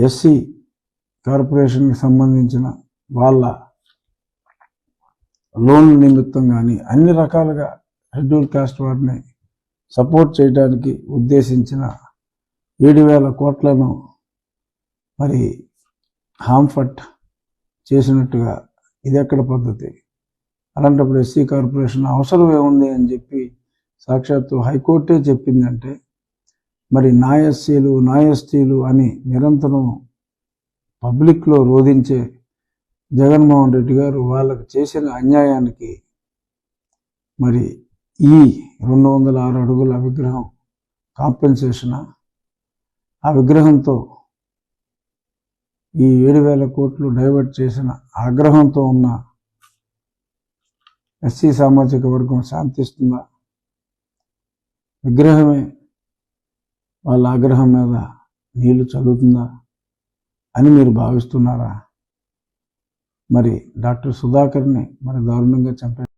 SC కార్పొరేషన్కి సంబంధించిన వాళ్ళ లోన్ల నిమిత్తం కానీ అన్ని రకాలుగా షెడ్యూల్ కాస్ట్ వారిని సపోర్ట్ చేయడానికి ఉద్దేశించిన ఏడు వేల కోట్లను మరి హాంఫర్ట్ చేసినట్టుగా ఇది ఎక్కడ పద్ధతి? అలాంటప్పుడు ఎస్సీ కార్పొరేషన్ అవసరం ఏముంది అని చెప్పి సాక్షాత్తు హైకోర్టే చెప్పిందంటే మరి నా నాయస్తీలు అని నిరంతరం పబ్లిక్లో రోధించే జగన్మోహన్ రెడ్డి గారు వాళ్ళకు చేసిన అన్యాయానికి మరి ఈ రెండు వందల ఆరు అడుగుల విగ్రహం కాంపెన్సేషన్? ఆ విగ్రహంతో ఈ ఏడు వేల కోట్లు డైవర్ట్ చేసిన ఆగ్రహంతో ఉన్న ఎస్సీ సామాజిక వర్గం శాంతిస్తుందా? విగ్రహమే వాళ్ళ ఆగ్రహం మీద నీళ్ళు చల్లుతుందా అని మీరు భావిస్తున్నారా? మరి డాక్టర్ సుధాకర్ని మరి దారుణంగా చంపే